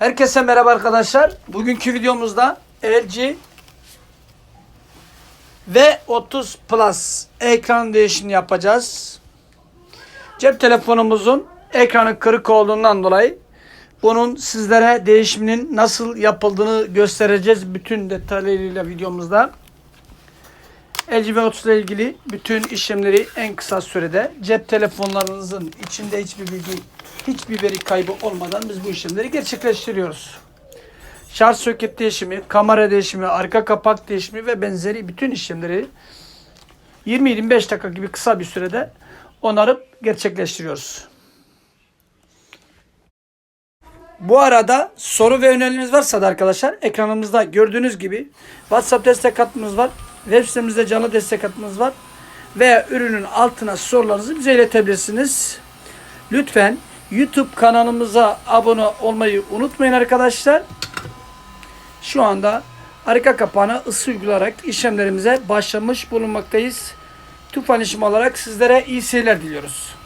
Herkese merhaba arkadaşlar. Bugünkü videomuzda LG V30 Plus ekran değişimini yapacağız. Cep telefonumuzun ekranı kırık olduğundan dolayı bunun sizlere değişiminin nasıl yapıldığını göstereceğiz bütün detaylarıyla videomuzda. LG V30 ile ilgili bütün işlemleri en kısa sürede cep telefonlarınızın içinde hiçbir bilgi, hiçbir veri kaybı olmadan biz bu işlemleri gerçekleştiriyoruz. Şarj soket değişimi, kamera değişimi, arka kapak değişimi ve benzeri bütün işlemleri 20-25 dakika gibi kısa bir sürede onarıp gerçekleştiriyoruz. Bu arada soru ve önerileriniz varsa da arkadaşlar ekranımızda gördüğünüz gibi WhatsApp destek hattımız var. Web sitemizde canlı destek hattımız var. Veya ürünün altına sorularınızı bize iletebilirsiniz. Lütfen YouTube kanalımıza abone olmayı unutmayın arkadaşlar. Şu anda arka kapağına ısı uygulayarak işlemlerimize başlamış bulunmaktayız. Tufan işim olarak sizlere iyi seyirler diliyoruz.